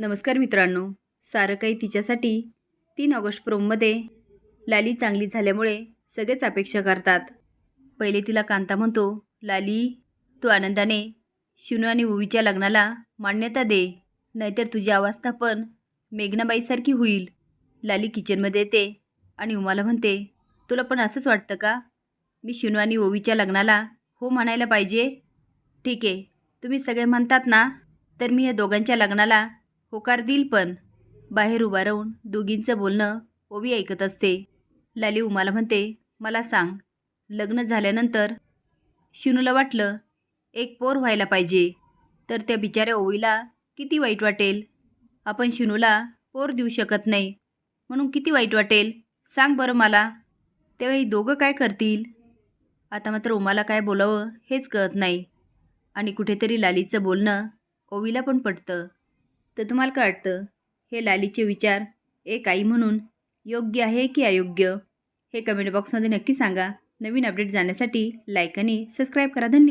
नमस्कार मित्रांनो. सारं काही तिच्यासाठी तीन ऑगस्ट प्रोममध्ये लाली चांगली झाल्यामुळे सगळेच अपेक्षा करतात. पहिले तिला कांता म्हणतो लाली तू आनंदाने शिनू आणि उवीच्या लग्नाला मान्यता दे नाहीतर तुझी अवस्था पण मेघनाबाईसारखी होईल. लाली किचनमध्ये येते आणि उमाला म्हणते तुला पण असंच वाटतं का? मी शिनू आणि ओवीच्या लग्नाला हो म्हणायला पाहिजे. ठीक आहे. तुम्ही सगळे म्हणतात ना तर मी या दोघांच्या लग्नाला होकार देईल पण. बाहेर उभा राहून दोघींचं बोलणं ओवी ऐकत असते. लाली उमाला म्हणते मला सांग लग्न झाल्यानंतर शिनूला वाटलं एक पोर व्हायला पाहिजे तर त्या बिचाऱ्या ओवीला किती वाईट वाटेल? आपण शिनूला पोर देऊ शकत नाही म्हणून किती वाईट वाटेल? सांग बरं मला तेव्हा ही दोघं काय करतील? आता मात्र उमाला काय बोलावं हेच कळत नाही. आणि कुठेतरी लालीचं बोलणं ओवीला पण पटतं. तर तुम्हाला काय वाटतं? हे लालीचे विचार एक आई म्हणून योग्य आहे की अयोग्य? हे कमेंट बॉक्समध्ये नक्की सांगा. नवीन अपडेट जाण्यासाठी लाईक आणि सबस्क्राईब करा. धन्यवाद.